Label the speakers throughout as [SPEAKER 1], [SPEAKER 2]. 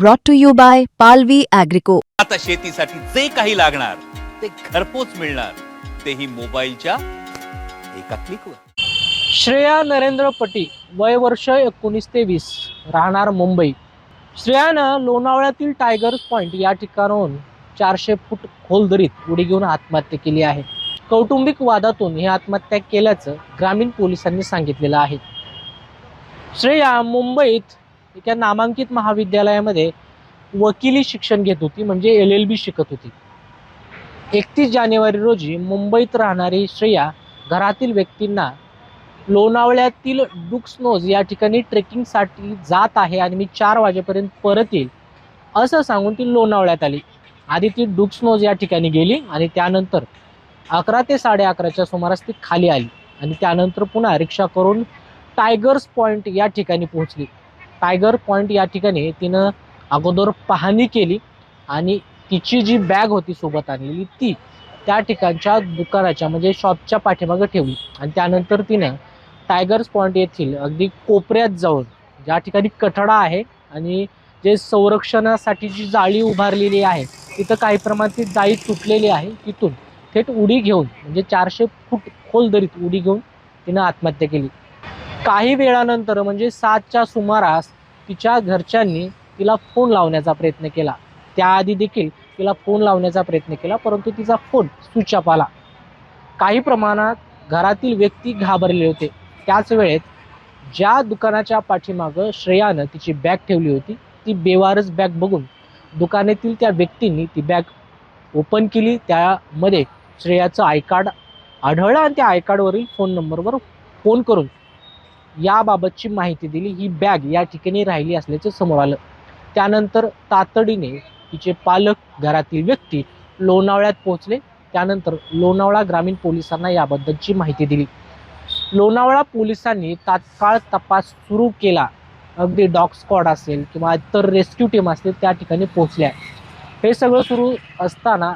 [SPEAKER 1] brought to you by Palvi Agrico.
[SPEAKER 2] आता शेतीसाठी जे काही लागणार ते घरपोच मिळणार. तेही मोबाईलच्या एका क्लिकवर
[SPEAKER 3] श्रेया नरेंद्र पटी वय वर्ष एकोणीस ते वीस. राहणार मुंबई. श्रेयानं लोणावळ्यातील टायगर्स पॉईंट या ठिकाणाहून चारशे फूट खोल दरीत उडी घेऊन आत्महत्या केली आहे. कौटुंबिक वादातून ही आत्महत्या केल्याचं ग्रामीण पोलिसांनी सांगितलेलं आहे. श्रेया मुंबईत एका नामांकित महाविद्यालयामध्ये वकिली शिक्षण घेत होती म्हणजे एल एल बी शिकत होती. एकतीस जानेवारी रोजी मुंबईत राहणारी श्रेया घरातील व्यक्तींना लोणावळ्यातील डुक्सनोज या ठिकाणी ट्रेकिंगसाठी जात आहे आणि मी चार वाजेपर्यंत परत येईल असं सांगून ती लोणावळ्यात आली. आधी ती डुक्सनोज या ठिकाणी गेली आणि त्यानंतर अकरा ते साडे अकराच्या सुमारास ती खाली आली आणि त्यानंतर पुन्हा रिक्षा करून टायगर्स पॉईंट या ठिकाणी पोहोचली. टायगर पॉईंट या ठिकाणी तिनं अगोदर पाहणी केली आणि तिची जी बॅग होती सोबत आणलेली ती त्या ठिकाणच्या दुकानाच्या म्हणजे शॉपच्या पाठीमागं ठेवली. आणि त्यानंतर तिनं टायगर्स पॉईंट येथील अगदी कोपऱ्यात जाऊन ज्या ठिकाणी कठडा आहे आणि जे संरक्षणासाठी जी जाळी उभारलेली आहे तिथं काही प्रमाणात ती जाळी तुटलेली आहे. तिथून थेट उडी घेऊन म्हणजे चारशे फूट खोल दरीत उडी घेऊन तिनं आत्महत्या केली. काही वेळानंतर म्हणजे सातच्या सुमारास तिच्या घरच्यांनी तिला फोन लावण्याचा प्रयत्न केला. त्याआधी देखील तिला फोन लावण्याचा प्रयत्न केला परंतु तिचा फोन स्विच ऑफ आला. काही प्रमाणात घरातील व्यक्ती घाबरले होते. त्याच वेळेत ज्या दुकानाच्या पाठीमागं श्रेयानं तिची बॅग ठेवली होती ती बेवारच बॅग बघून दुकानातील त्या व्यक्तींनी ती बॅग ओपन केली. त्यामध्ये श्रेयाचं आय कार्ड आढळलं आणि त्या आय कार्डवरील फोन नंबरवर फोन करून याबाबतची माहिती दिली. ही बॅग या ठिकाणी राहिली असल्याचं समोर आलं. त्यानंतर तातडीने तिचे पालक घरातील व्यक्ती लोणावळ्यात पोहोचले. त्यानंतर लोणावळा ग्रामीण पोलिसांना याबद्दलची माहिती दिली. लोणावळा पोलिसांनी तात्काळ तपास सुरू केला. अगदी डॉग स्क्वॉड असेल किंवा इतर रेस्क्यू टीम असतील त्या ठिकाणी पोहोचल्या. हे सगळं सुरू असताना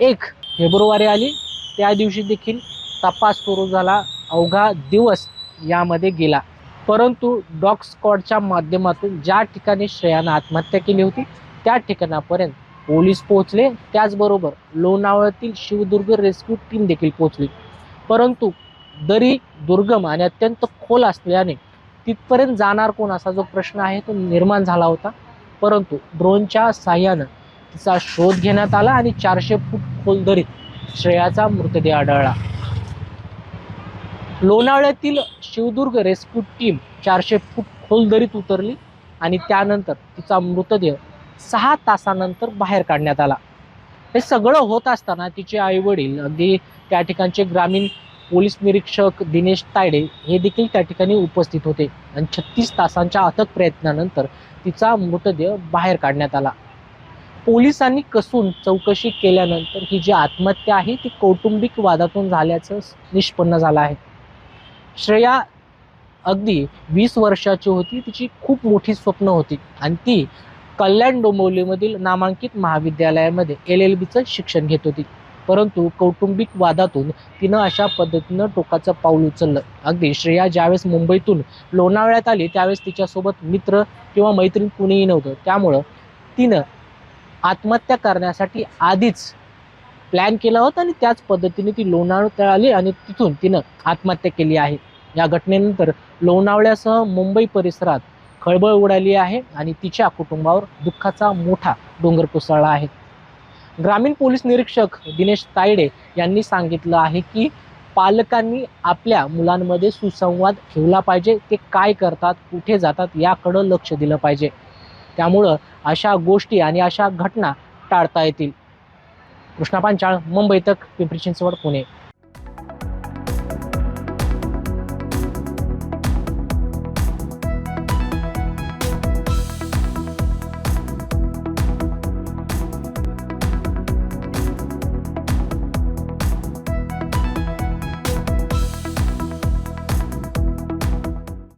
[SPEAKER 3] एक फेब्रुवारी आली. त्या दिवशी देखील तपास सुरू झाला. अवघा दिवस यामध्ये गेला. परंतु डॉग स्कॉडच्या माध्यमातून ज्या ठिकाणी श्रेयानं आत्महत्या केली होती त्या ठिकाणापर्यंत पोलीस पोहोचले. त्याचबरोबर लोणावळ्यातील शिवदुर्ग रेस्क्यू टीम देखील पोहोचली. परंतु दरी दुर्गम आणि अत्यंत खोल असल्याने तिथपर्यंत जाणार कोण असा जो प्रश्न आहे तो निर्माण झाला होता. परंतु ड्रोनच्या साह्यानं तिचा शोध घेण्यात आला आणि चारशे फूट खोल दरीत श्रेयाचा मृतदेह आढळला. लोणावळ्यातील शिवदुर्ग रेस्क्यू टीम चारशे फूट खोल दरीत उतरली आणि त्यानंतर तिचा मृतदेह सहा तासानंतर बाहेर काढण्यात आला. हे सगळं होत असताना तिचे आई वडील अगदी त्या ठिकाणचे ग्रामीण पोलीस निरीक्षक दिनेश तायडे हे देखील त्या ठिकाणी उपस्थित होते आणि छत्तीस तासांच्या अथक प्रयत्नानंतर तिचा मृतदेह बाहेर काढण्यात आला. पोलिसांनी कसून चौकशी केल्यानंतर ही जी आत्महत्या आहे ती कौटुंबिक वादातून झाल्याचं निष्पन्न झालं आहे. श्रेया अगदी वीस वर्षाची होती. तिची खूप मोठी स्वप्न होती. आणि ती कल्याण डोंबिवलीमधील नामांकित महाविद्यालयामध्ये एल एल बीचं शिक्षण घेत होती. परंतु कौटुंबिक वादातून तिनं अशा पद्धतीनं टोकाचं पाऊल उचललं. अगदी श्रेया ज्यावेळेस मुंबईतून लोणावळ्यात आली त्यावेळेस तिच्यासोबत मित्र किंवा मैत्रीण कुणीही नव्हतं. त्यामुळं तिनं आत्महत्या करण्यासाठी आधीच प्लॅन केला होता आणि त्याच पद्धतीने ती लोणावळ्यात आली आणि तिथून तिनं आत्महत्या केली आहे. या घटनेनंतर लोणावळ्यासह मुंबई परिसरात खळबळ उडाली आहे आणि तिच्या कुटुंबावर दुःखाचा मोठा डोंगर कोसळला आहे. ग्रामीण पोलीस निरीक्षक दिनेश तायडे यांनी सांगितलं आहे की पालकांनी आपल्या मुलांमध्ये सुसंवाद ठेवला पाहिजे. ते काय करतात कुठे जातात याकडं लक्ष दिलं पाहिजे. त्यामुळं अशा गोष्टी आणि अशा घटना टाळता येतील. कृष्णा पांचाळ मुंबई तक पिंपरी चिंचवड पुणे.